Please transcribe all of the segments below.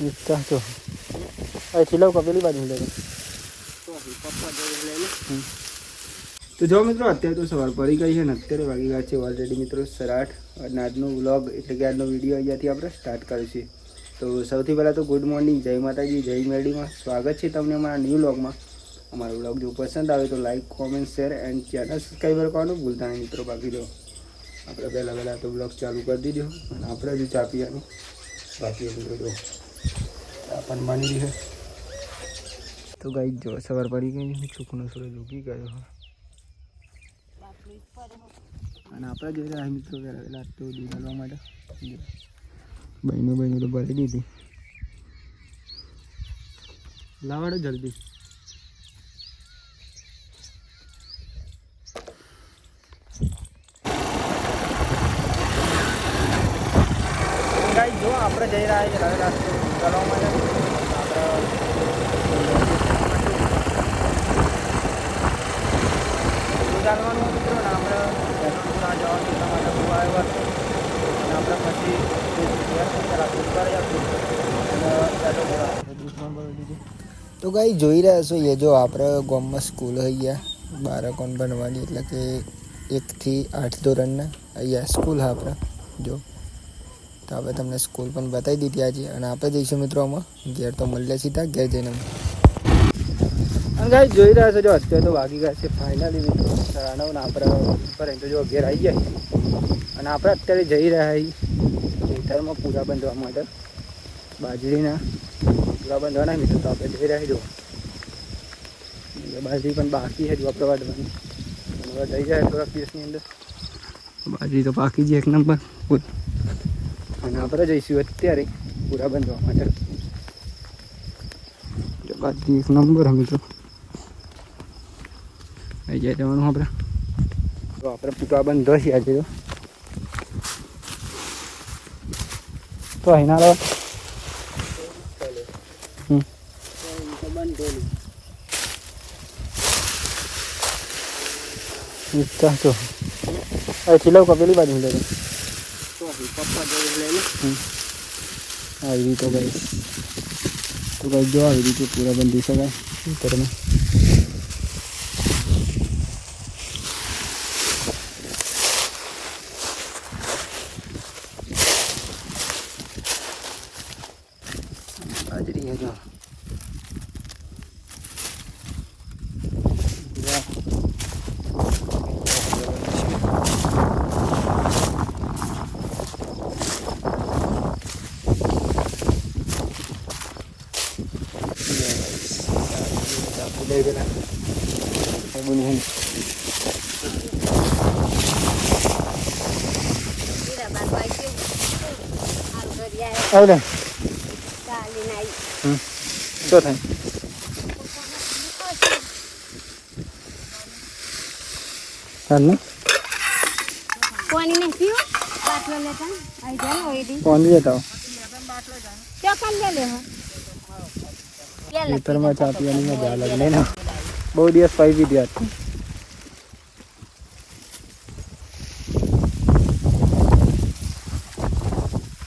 ઈચ્છા તો અહીંથી લઉં કપેલી બાજુ લઈ તો જો મિત્રો, અત્યારે તો સવાર પડી ગઈ છે ને, અત્યારે વાગી ગયા છે ઓલરેડી મિત્રો સરાઠ. અને આજનો વ્લોગ એટલે કે આજનો વીડિયો અહીંયાથી આપણે સ્ટાર્ટ કરીશું તો સૌથી પહેલાં તો ગુડ મોર્નિંગ જય માતાજી, જય મેળીમાં સ્વાગત છે તમને અમારા ન્યૂ વ્લોગમાં અમારો વ્લોગ જો પસંદ આવે તો like comment share and channel subscriber કરવાનું ભૂલતા નહીં મિત્રો, બાકી જો આપણે પહેલાં પહેલાં તો બ્લોગ ચાલુ કરી દીધો અને આપણે જ ચા પીવાનું. બાકી મિત્રો જો પણ બની રહી છે તો ગાઈ જો સવાર પડી ગઈ છોકનો સૂરજ ઉગી ગયો હોય અને આપણે જોઈ રહ્યા મિત્રો પહેલાં પહેલાં તો દૂધ હાલવા માટે બહેનો બહેનો તો ભરી દીધી લાવાડો જલ્દી ગાઈ જો આપણે જઈ રહ્યા છીએ હવે રાસ્તે કરવા માટે આપણે ચાલવાનું મિત્રો ને આપણે પેટ્રોલ જવાનું એટલા માટે બહુ આવ્યો અને આપણે પછી તો ગાઈ જોઈ રહ્યા છો એ જો આપણે ગામમાં સ્કૂલ અહીંયા બાળકોને ભણવાની, એટલે કે એકથી આઠ ધોરણના, અહીંયા સ્કૂલ હા આપણે જો. તો આપણે તમને સ્કૂલ પણ બતાવી દીધી આજે. અને આપણે જઈશું મિત્રો આમાં. ઘેર તો મળીએ સીધા, ઘેર જઈને અને ગાઈ જોઈ રહ્યા છો જો, અત્યારે તો વાગી ગયા છે ફાઇનલી મિત્રો. ને આપણે અહીં તો જો ઘેર આવી જાય અને આપણે અત્યારે જઈ રહ્યા ખેતરમાં પૂરા બંધવા માટે. બાજરીના પૂરા બંધવાના મિત્રો, તો આપણે જઈ રહ્યા જો. બાજરી પણ બાકી છે જો આપણે વાઢવાની. જઈ જાય થોડાક દિવસની અંદર. બાજરી તો પાકી છે એક નંબર. અને આપણે જઈશું અત્યારે પૂરા બંધવા માટે. બાજરી એક નંબર અમે તો આવી જાય જવાનું આપણે. તો આપણે પૂરા બંધ છીએ આજે તો. તો અહીંના લો તો. અહીંથી લઉં કપેલી બાજુ લે આવી રીતે ગઈ તો ગઈ જો આવી રીતે પૂરા બંધી શકાય ખેતરમાં બાજરી હે જો આવડે. શું થાય. ચાલ પાણી ને. પીવો બાટલો લેતા. આઈ જાઓ હોય દી લેતા ચોકન લે લે ખેતરમાં ચા પીવાની મજા અલગ નહીં ને. બહુ દિવસ પાઈ બી હતી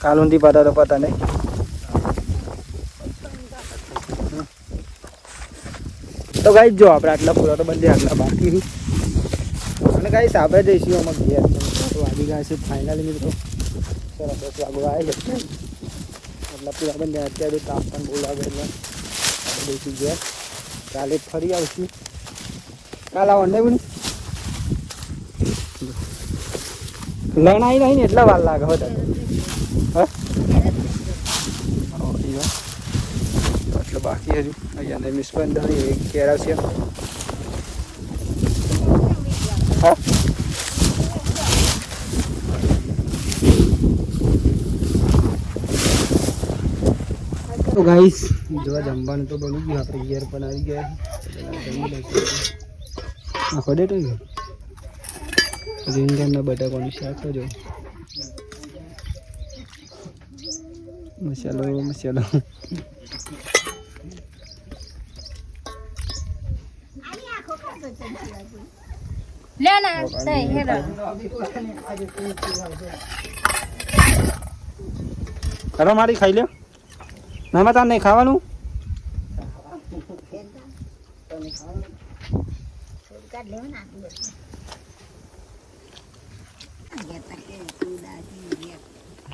કાલ ઊંધી પાતા તો પાતા નહીં. તો ગાઈ જો આપણે આટલા પૂરા તો બંધ આટલા બાકી અને ગાઈ આપણે જઈશું અમારે ઘેર. તો વાગી ગયા છે ફાઇનલી મિત્રો. દસ વાગવા આવે છે આટલા પૂરા બંધ અત્યારે તાપ પણ બહુ લાગે એટલે. જઈશું ઘેર કાલે ફરી આવશું. કાલ આવો ને લણાઈ નહીં ને એટલા વાર લાગે હતા હા? તો એટલે બાકી હજુ. અહીંયા મિસ બંધ હોય એ કેરા છે. હા? તો ગાઈસ જોવા જમવાનું તો બની ગયું. આપણે ઘેર પણ આવી ગયા છે. આખો ડેટ હોય રીંગણના બટાકાનું શાક જો. મસાલો મસાલો. લે સહી હેરો કરો મારી ખાઈ લ્યો. નામાં તાર નહીં ખાવાનું?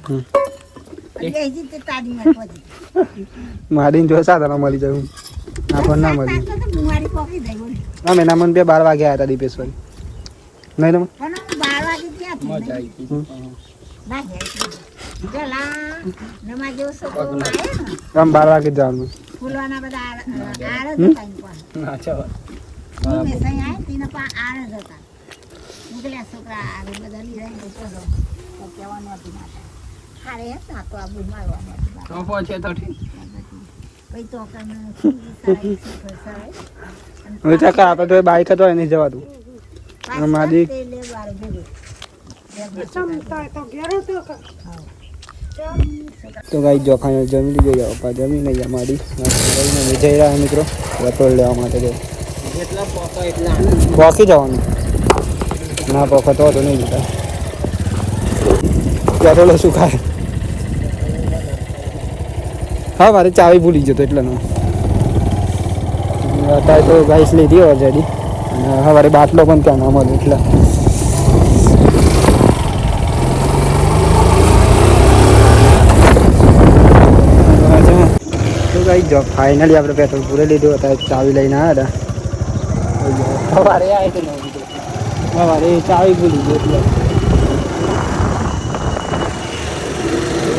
હમ. માડીને જો સાધારણ મળી જાય આપણને ના મળી. ના મેના મન બે બાર વાગે આવ્યા હતા દીપેશ્વરી નહીં તમે મજા આવી ગઈ. જેવો બાર વાગે. જ જવાનું. તો તો. તો પહોંચે તો ઠીક. તો આપણે તો બાઈક હતો એને જવા દઉં. પાછા મારી- તે. તો ગાઈ જોખાને જમી લીધો પપ્પા જમી નહીં ગયા મારી. કરીને જઈ રહ્યા મિત્રો પેટ્રોલ લેવા માટે પોકી જવાનું. ના પોકે તો નહીં જતા. પેટ્રોલ શું ખાય હા, મારે ચાવી ભૂલી જતો એટલે નો. અત્યારે તો ગાઈસ લીધી ઓલરેડી અને મારે બાટલો પણ ત્યાં ના મળ્યો એટલે. ફાઇનલી આપણે પેટ્રોલ પૂરે લીધું, અત્યારે ચાવી લઈને આવ્યા હતા. સવારે સવારે ચાવી ભૂલી ગયો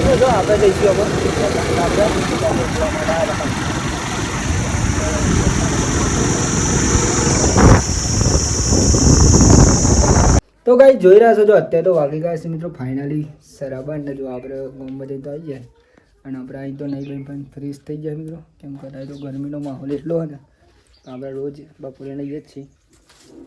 એટલે આપણે જઈશું આપણે તો ગાઈ જોઈ રહ્યા છો જો અત્યારે તો વાગી ગયા છે મિત્રો ફાઇનલી સરાબર ને જો આપણે ગામમાં તો આવી જાય અને આપણે અહીં તો નહીં લઈ પણ ફ્રીઝ થઈ જાય મિત્રો. કેમ કદાચ તો ગરમીનો માહોલ એટલો હોય ને. તો આપણે રોજ બપોરે નહીં જ છીએ.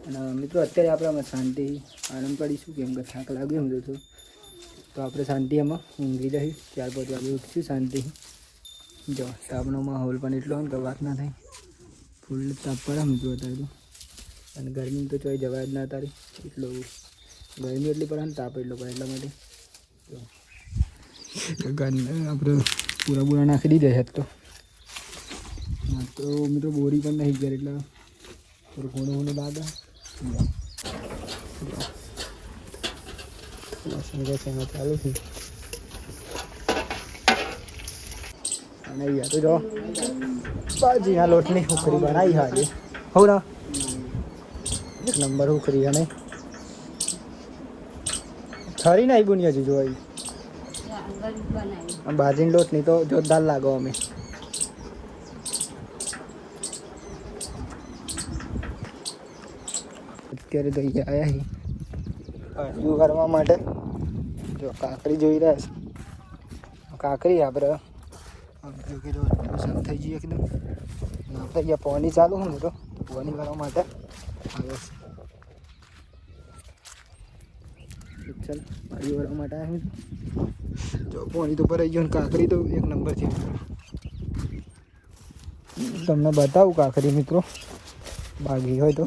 અને મિત્રો, અત્યારે આપણે આમાં શાંતિ આરામ કરીશું, કેમ કે થાક લાગ્યો એમ તો તો. આપણે શાંતિ એમાં ઊંઘી રહી ત્યાર પછી આપણે ઉઠશું શાંતિ. જો, તાપનો માહોલ પણ એટલો હોય કે વાત ના થાય. ફૂલ તાપ પડે મિત્રો અત્યારે તો. અને ગરમી તો ચોઈ જવાય જ ના તારી. એટલો ગરમી એટલી પડે ને તાપ એટલો પડે એટલા માટે. આપણે પૂરા પૂરા નાખી દીધા છે તો. તો મિત્રો બોરી પણ નહીં ગયા એટલે થોડું ઘણું ઘણું લાગે એમાં ચાલુ છે. અને અહીંયા તો જો બાજી આ લોટની ઉખરી બનાવી હાજે હો ના એક નંબર ઉખરી અને ખરી નહીં બુની હજી જોઈ બાજીની લોટની તો જોરદાર લાગો અમે. અત્યારે તો અહીંયા આવ્યા છીએ અડધું કરવા માટે. જો કાકરી જોઈ રહ્યા છે. કાંકરી આપણે આપણે કીધું ટ્યુશન થઈ જઈએ એકદમ. આપણે અહીંયા પોની ચાલુ હોય ને તો પોની કરવા માટે આવે છે. ચાલ પાણી ભરવા માટે આવ્યા જો પોણી તો ભરાઈ ગયો ને કાંકરી તો એક નંબર છે. તમને બતાવું કાકરી મિત્રો. બાગી હોય તો.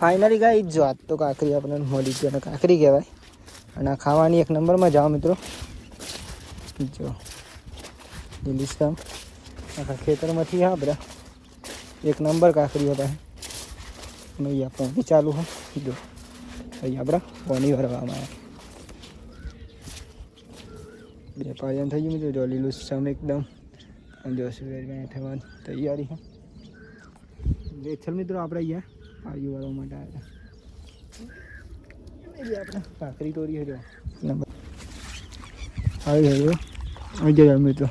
ફાઇનલી ગાઈ જો વાત તો કાકરી આપણને મળી ગઈ અને કાકરી કહેવાય. અને આ ખાવાની એક નંબરમાં જાઓ મિત્રો. જો. લીલીસમ આખા ખેતરમાંથી હા બધા. એક નંબર કાકરી હતા અહીંયા પોણી ચાલુ હો. જો. અહીંયા આપણા પોની ભરવામાં આવે. બે પાયન થઈ ગયું મિત્રો. જો, લીલું સમ એકદમ. જો થવાની તૈયારી છે જે મિત્રો, આપણે અહીંયા. પાળી વાળવા માટે આવ્યા આપણે. કાકરી તોડી હજો આવી ગયો આવી ગયા મિત્રો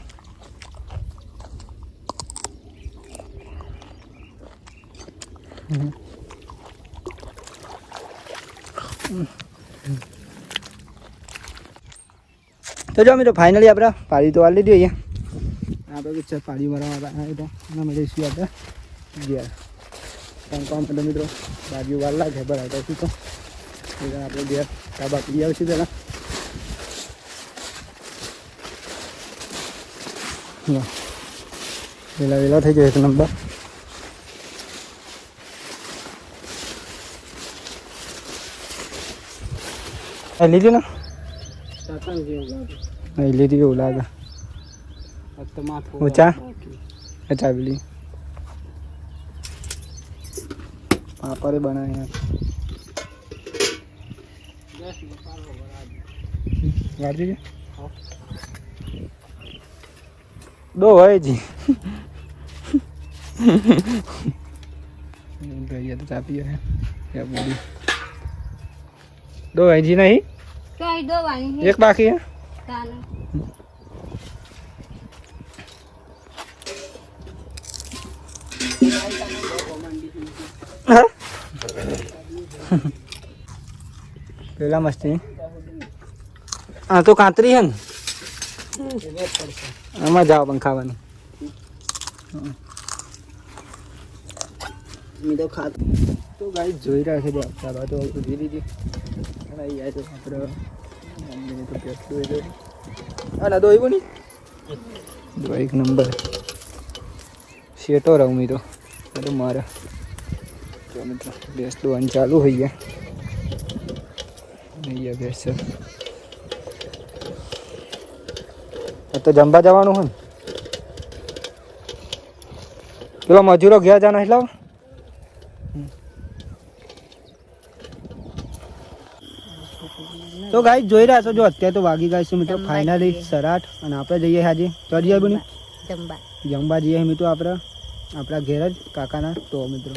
તો. જો મિત્રો ફાઇનલી આપણે પાળી તો વાળી લીધી અહીંયા. આપણે પાળી મારવા આવ્યા હતા એના શું આપણે ગયા. પણ કામ એટલે મિત્રો બાજુ વાર લાગે બરાબર શું તો આપણે ઘેર ડાબા પી આવશું પહેલાં. વેલા વેલા થઈ ગયો એક નંબર. લીધી ને? લીધી એવું લાગે. ઊંચા અચ્છા પેલી પાપડે બનાવી વાળજી દો હોય જી ગઈએ તો હે યા બોલી દો ભાઈ જી નહીં? કઈ એક બાકી હે? તાને પેલા મસ્તી. આ તો કાતરી હે ને? આમાં જાઓ પણ ખાવાનું. તો તો ગાઈ જોઈ રહ્યા છે આપણા બાજુ ઊભી લીધી અને અહીંયા તો આપણે મમ્મીને તો પેટલું એ હા ના દોઈ એક નંબર. શેટો રહું મી તો મારે. તો મિત્રો ગેસ દોવાનું ચાલુ થઈ ગયા અહીંયા ગેસ છે આ તો જમવા જવાનું હોય ને પેલો મજૂરો ગયા જાનો એટલે તો ગાઈ જોઈ રહ્યા છો જો અત્યારે તો વાગી ગયા છે મિત્રો ફાઇનલી સરાટ અને આપણે જઈએ આજે ચડી જાય બની. જમવા જમવા જઈએ મિત્રો આપણે આપણા ઘેર જ કાકાના તો મિત્રો.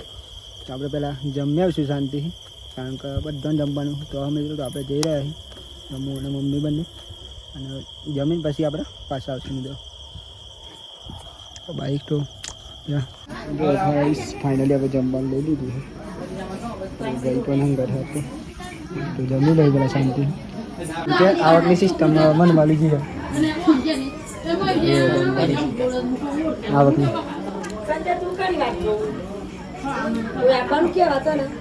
તો આપણે પહેલાં જમી આવીશું શાંતિથી. કારણ કે બધાને જમવાનું. તો અમે તો આપણે જઈ રહ્યા છીએ. હું અને મમ્મી બંને. અને જમીન પછી આપણે પાછા આવશું મિત્રો. બાઈક તો ફાઇનલી આપણે જમવાનું લઈ લીધું છે. ગઈ પણ હંગર હતું. તો જમી લઈ પેલા શાંતિ. આવકની સિસ્ટમ મને મળી ગઈ છે આવકની